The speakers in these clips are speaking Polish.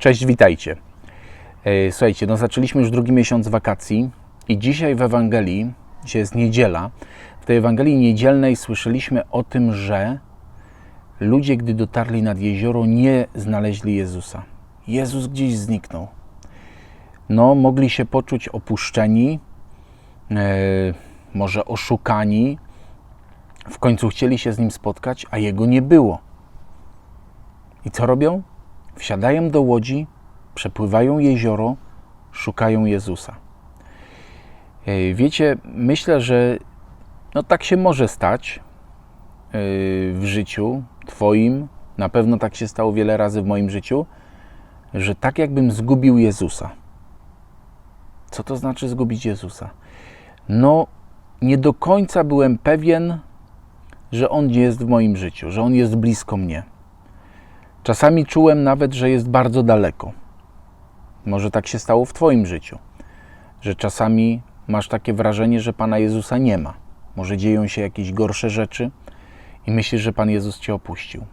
Cześć, witajcie. E, Słuchajcie, no zaczęliśmy już drugi miesiąc wakacji i dzisiaj w Ewangelii, dzisiaj jest niedziela, w tej Ewangelii niedzielnej słyszeliśmy o tym, że ludzie, gdy dotarli nad jezioro, nie znaleźli Jezusa. Jezus gdzieś zniknął. No, mogli się poczuć opuszczeni, e, może oszukani. W końcu chcieli się z nim spotkać, a jego nie było. I co robią? Wsiadają do łodzi, przepływają jezioro, szukają Jezusa. E, Wiecie, myślę, że no tak się może stać e, w życiu Twoim. Na pewno tak się stało wiele razy w moim życiu, że tak jakbym zgubił Jezusa. Co to znaczy zgubić Jezusa? No, nie do końca byłem pewien, że On jest w moim życiu, że On jest blisko mnie. Czasami czułem nawet, że jest bardzo daleko. Może tak się stało w Twoim życiu, że czasami masz takie wrażenie, że Pana Jezusa nie ma. Może dzieją się jakieś gorsze rzeczy i myślisz, że Pan Jezus Cię opuścił.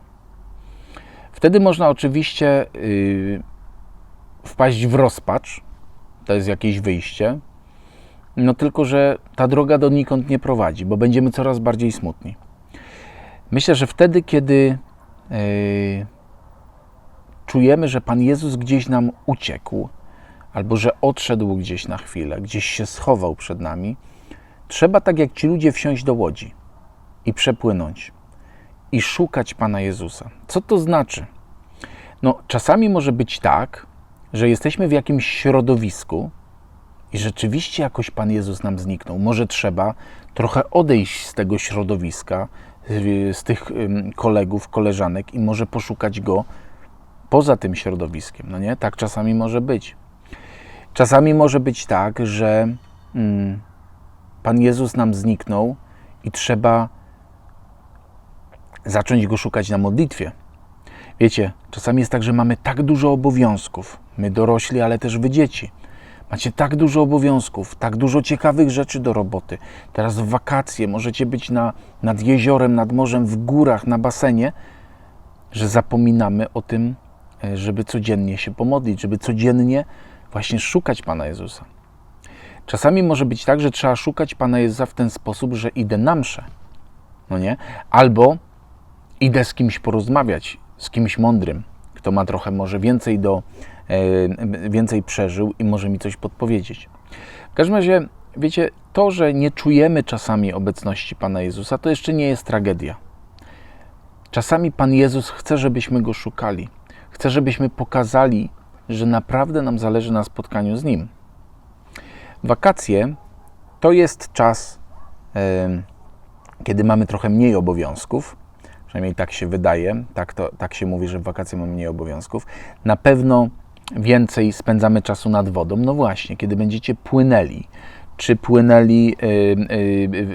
Wtedy można oczywiście yy, wpaść w rozpacz, to jest jakieś wyjście, no tylko, że ta droga donikąd nie prowadzi, bo będziemy coraz bardziej smutni. Myślę, że wtedy, kiedy yy, czujemy, że Pan Jezus gdzieś nam uciekł, albo że odszedł gdzieś na chwilę, gdzieś się schował przed nami, trzeba tak jak ci ludzie wsiąść do łodzi i przepłynąć i szukać Pana Jezusa. Co to znaczy? No, czasami może być tak, że jesteśmy w jakimś środowisku i rzeczywiście jakoś Pan Jezus nam zniknął. Może trzeba trochę odejść z tego środowiska, z tych kolegów, koleżanek i może poszukać Go poza tym środowiskiem. No nie? Tak czasami może być. Czasami może być tak, że mm, Pan Jezus nam zniknął i trzeba zacząć Go szukać na modlitwie. Wiecie, czasami jest tak, że mamy tak dużo obowiązków, my dorośli, ale też wy dzieci. Macie tak dużo obowiązków, tak dużo ciekawych rzeczy do roboty. Teraz w wakacje możecie być na, nad jeziorem, nad morzem, w górach, na basenie, że zapominamy o tym, żeby codziennie się pomodlić, żeby codziennie właśnie szukać Pana Jezusa. Czasami może być tak, że trzeba szukać Pana Jezusa w ten sposób, że idę na mszę, no nie? Albo idę z kimś porozmawiać, z kimś mądrym, kto ma trochę może więcej do, e, więcej przeżył i może mi coś podpowiedzieć. W każdym razie, wiecie, to, że nie czujemy czasami obecności Pana Jezusa, to jeszcze nie jest tragedia. Czasami Pan Jezus chce, żebyśmy Go szukali. Chce, żebyśmy pokazali, że naprawdę nam zależy na spotkaniu z Nim. Wakacje to jest czas, kiedy mamy trochę mniej obowiązków, przynajmniej tak się wydaje, tak, to, tak się mówi, że w wakacje mamy mniej obowiązków. Na pewno więcej spędzamy czasu nad wodą. No właśnie, kiedy będziecie płynęli, czy płynęli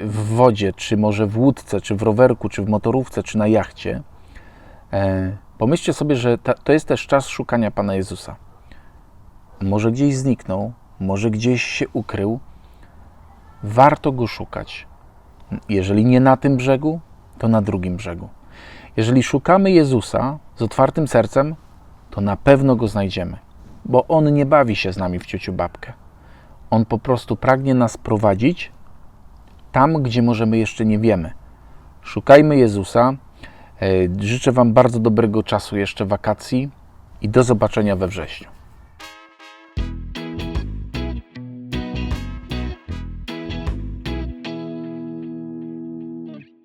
w wodzie, czy może w łódce, czy w rowerku, czy w motorówce, czy na jachcie, e, pomyślcie sobie, że ta, to jest też czas szukania Pana Jezusa. Może gdzieś zniknął, może gdzieś się ukrył. Warto go szukać. Jeżeli nie na tym brzegu, to na drugim brzegu. Jeżeli szukamy Jezusa z otwartym sercem, to na pewno go znajdziemy, bo on nie bawi się z nami w ciuciu babkę. On po prostu pragnie nas prowadzić tam, gdzie możemy jeszcze nie wiemy. Szukajmy Jezusa. E, Życzę Wam bardzo dobrego czasu jeszcze wakacji i do zobaczenia we wrześniu.